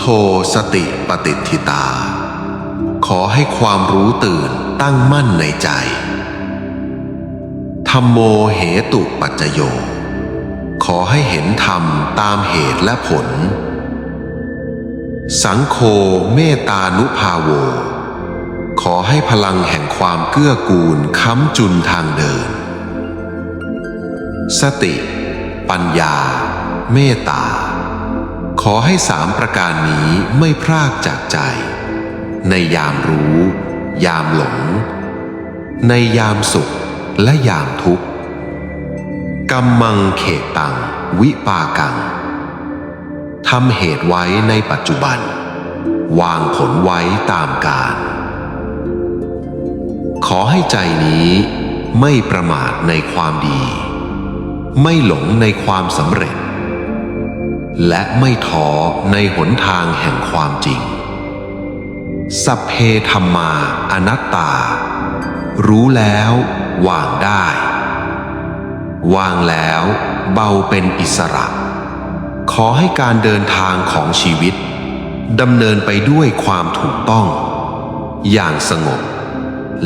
โธสติปฏิทิตา ขอให้ความรู้ตื่นตั้งมั่นในใจธรรมโมเหตุปัจจโย ขอให้เห็นธรรมตามเหตุและผล สังโฆเมตานุภาโว ขอให้พลังแห่งความเกื้อกูลค้ำจุนทางเดิน สติ ปัญญา เมตตา ขอให้สามประการนี้ไม่พรากจากใจ ในยามรู้ ยามหลง ในยามสุขและยามทุกข์กำมังเขตตัง วิปากังทำเหตุไว้ในปัจจุบัน วางผลไว้ตามกาลขอให้ใจนี้ไม่ประมาทในความดี ไม่หลงในความสำเร็จ และไม่ท้อในหนทางแห่งความจริง สัพเพธรรมาอนัตตา รู้แล้ววางได้ วางแล้วเบาเป็นอิสระ ขอให้การเดินทางของชีวิตดำเนินไปด้วยความถูกต้อง อย่างสงบ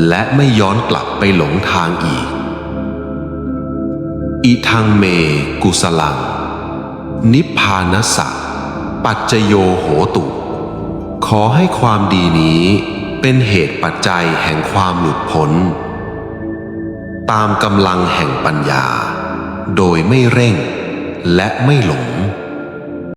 และไม่ย้อนกลับไปหลงทางอีก อิทังเมกุสลัง นิพพานัสสะปัจจโยโหตุ ขอให้ความดีนี้เป็นเหตุปัจจัยแห่งความหลุดพ้น ตามกำลังแห่งปัญญา โดยไม่เร่งและไม่หลง